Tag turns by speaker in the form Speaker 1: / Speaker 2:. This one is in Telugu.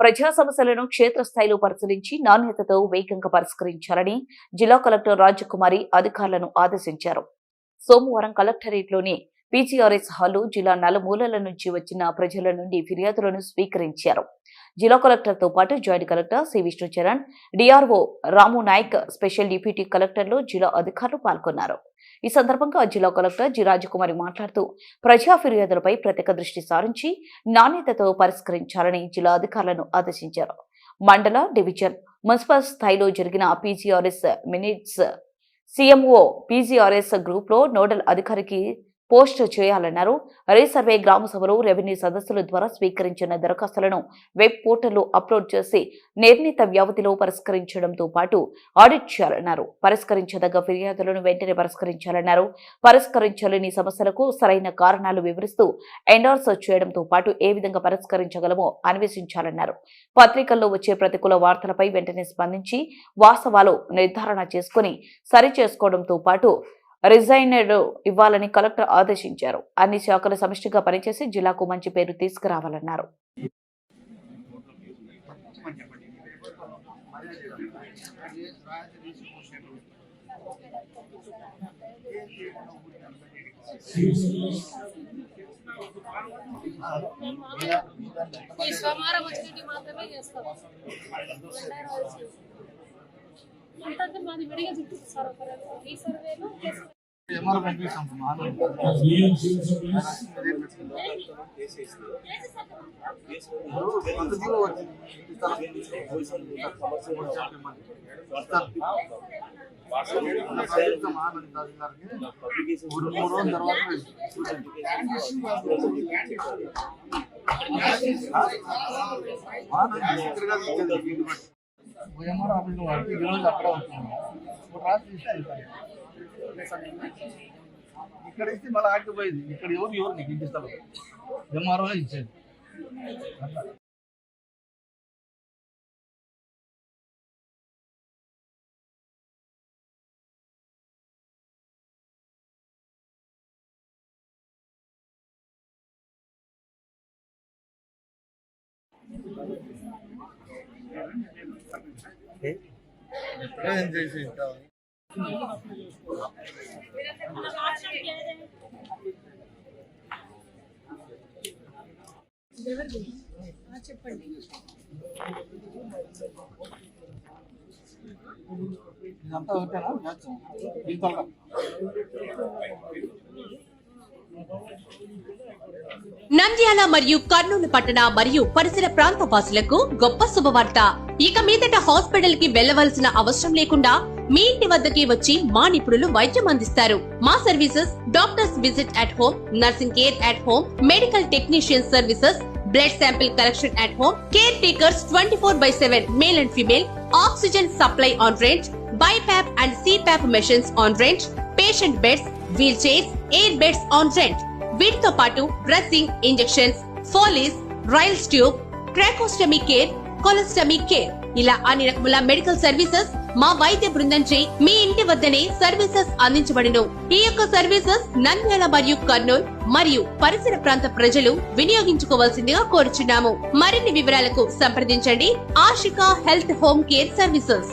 Speaker 1: ప్రజా సమస్యలను క్షేత్రస్థాయిలో పరిశీలించి నాణ్యతతో వేగంగా పరిష్కరించాలని జిల్లా కలెక్టర్ రాజకుమారి అధికారులను ఆదేశించారు. సోమవారం కలెక్టరేట్లోని పీజీఆర్ఎస్ హాల్లో జిల్లా నలుమూలల నుంచి వచ్చిన ప్రజల నుండి ఫిర్యాదులను స్వీకరించారు. జిల్లా కలెక్టర్తో పాటు joint collector C Vishnucharan DRO Ramu Naik special deputy కలెక్టర్లు జిల్లా అధికారులు పాల్గొన్నారు. ఈ సందర్భంగా జిల్లా కలెక్టర్ జి రాజకుమారి మాట్లాడుతూ ప్రజా ఫిర్యాదులపై ప్రత్యేక దృష్టి సారించి నాణ్యతతో పరిష్కరించాలని జిల్లా అధికారులను ఆదేశించారు. మండల డివిజన్ మున్సిపల్ స్థాయిలో జరిగిన పీజీఆర్ఎస్ మినిట్స్ సీఎంఓ పీజీఆర్ఎస్ గ్రూప్లో నోడల్ అధికారికి పోస్టు చేయాలన్నారు. రీసర్వే గ్రామ సభలు రెవెన్యూ సదస్సుల ద్వారా స్వీకరించిన దరఖాస్తులను వెబ్ పోర్టల్లో అప్లోడ్ చేసి నిర్ణీత వ్యవధిలో పరిష్కరించడంతో పాటు ఆడిట్ చేయాలన్నారు. పరిష్కరించదగ్గ ఫిర్యాదులను వెంటనే పరిష్కరించాలన్నారు. పరిష్కరించలేని సమస్యలకు సరైన కారణాలు వివరిస్తూ ఎండార్స్ చేయడంతో పాటు ఏ విధంగా పరిష్కరించగలమో అన్వేషించాలన్నారు. పత్రికల్లో వచ్చే ప్రతికూల వార్తలపై వెంటనే స్పందించి వాస్తవాలు నిర్ధారణ చేసుకుని సరిచేసుకోవడంతో పాటు రిజైనర్ ఇవ్వాలని కలెక్టర్ ఆదేశించారు. అన్ని శాఖలు సమిష్టిగా పనిచేసి జిల్లాకు మంచి పేరు తీసుకురావాలన్నారు.
Speaker 2: ఈ సోమవారం వచ్చినట్టు మాత్రమే చేస్తాం. అంటే మాది విడిగా ఒక ఈ సర్వేలో ప్లస్
Speaker 3: తర్వాత ఎంఆర్ఓ ఆఫీస్లో వరకు ఈ రోజు అక్కడ ఉంటుంది ఒక రాత్రి తీసుకెళ్తాను ఇక్కడ ఇస్తే మళ్ళీ ఆగిపోయింది ఇక్కడ ఎవరు ఎవరు నీకు ఇంటిస్తారు ఎంఆర్ఓ ఇచ్చేది అట్లా. ఏం చేసి ఇస్తావు?
Speaker 2: చెప్పండి
Speaker 3: ఇదంతా ఒకటేనా మ్యాచ్ దీంతో
Speaker 4: నంద్యాల మరియు కర్నూలు పట్టణ మరియు పరిసర ప్రాంత వాసులకు గొప్ప శుభవార్త. ఇక మీదట హాస్పిటల్కి వెళ్ళవలసిన అవసరం లేకుండా మీ ఇంటి వద్దకి వచ్చి మా నిపుణులు వైద్యం అందిస్తారు. మా services doctors visit at home nursing care at home medical technician services blood sample collection at home care takers twenty four by seven male and female oxygen supply on range BiPAP and CPAP machines on range patient beds wheel chairs air beds on rent వీటితో పాటు dressing injections Foley's Ryle's tube tracheostomy care colostomy care ఇలా అన్ని రకముల మెడికల్ సర్వీసెస్ మా వైద్య బృందంచే మీ ఇంటి వద్దనే సర్వీసెస్ అందించబడును. ఈ యొక్క సర్వీసెస్ నంద్యాల మరియు కర్నూలు మరియు పరిసర ప్రాంత ప్రజలు వినియోగించుకోవాల్సిందిగా కోరుచున్నాము. మరిన్ని వివరాలకు సంప్రదించండి. Ashika health home care services